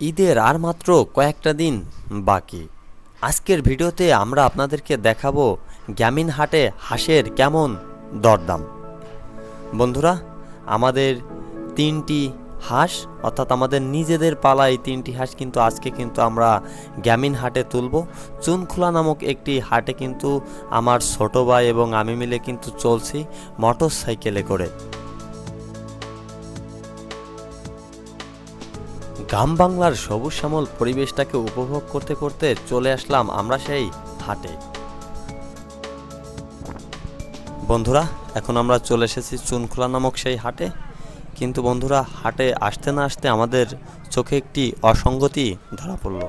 ঈদের আর মাত্র কয়েকটা দিন বাকি। আজকের ভিডিওতে আমরা আপনাদেরকে দেখাবো গ্যামিন হাটে হাঁসের কেমন দরদাম। বন্ধুরা, আমাদের তিনটি হাঁস, অর্থাৎ আমাদের নিজেদের পালা এই তিনটি হাঁস কিন্তু আজকে কিন্তু আমরা গ্যামিন হাটে তুলব। চুনখোলা নামক একটি হাটে কিন্তু আমার ছোটো ভাই এবং আমি মিলে কিন্তু চলছি মোটর সাইকেলে করে। গ্রাম বাংলার সবুজ শ্যামল পরিবেশটাকে উপভোগ করতে করতে চলে আসলাম আমরা সেই হাটে। বন্ধুরা, এখন আমরা চলে এসেছি চুনখোলা নামক সেই হাটে। কিন্তু বন্ধুরা, হাটে আসতে না আসতে আমাদের চোখে একটি অসঙ্গতি ধরা পড়ল।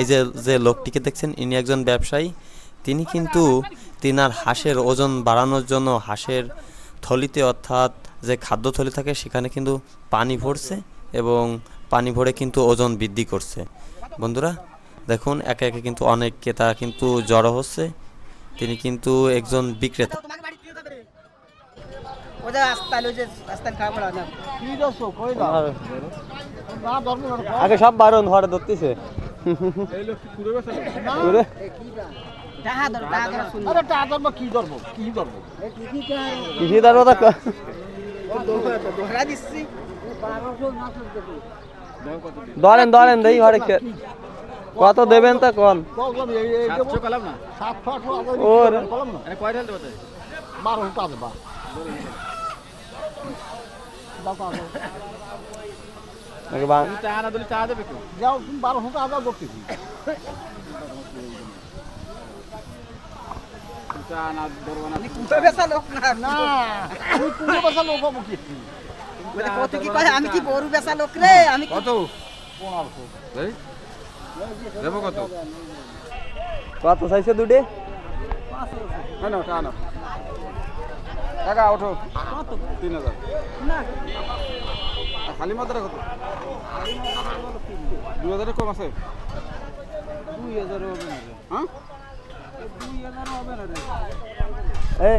এই যে যে লোকটিকে দেখছেন, ইনি একজন ব্যবসায়ী। তিনি কিন্তু তিনার হাঁসের ওজন বাড়ানোর জন্য হাঁসের থলিতে অর্থাৎ যে খাদ্য থলি থাকে, সেখানে কিন্তু পানি ভরছে এবং পানি ভরে কিন্তু ওজন বৃদ্ধি করছে। বন্ধুরা দেখুন একে একে কিন্তু অনেক ক্রেতা কিন্তু জড়ো হচ্ছে। তিনি কিন্তু একজন বিক্রেতা। আগে সব বারণ ধরে ধরতেছে। ঘুরে ডাহা ধর ডাহা ধর শুন। আরে টা ধর্ম কি ধর্ম কি ধর্ম কৃষি ধরবো তো। দিচ্ছি। ধরেন ধরেন দেই ঘরে কত দেবেন তা কোন ওর। বারো আছে বা দাও তো আছে। নাকি বাং- তুমি চা না দিলে চা দেবে যাও তুমি বারো আদাও করতেছি না না বলে কত কি কয়? আমি কি গরু বেচা লোক রে? আমি কত? দেবো কত? কত চাইছে দুটে? না না চা না টাকা ওঠো। তিন হাজার। খালি মাত্রা কত? দুই হাজারের কম আছে? দুই হাজার হবে না হ্যাঁ? দুই হাজার হবে না রে। এই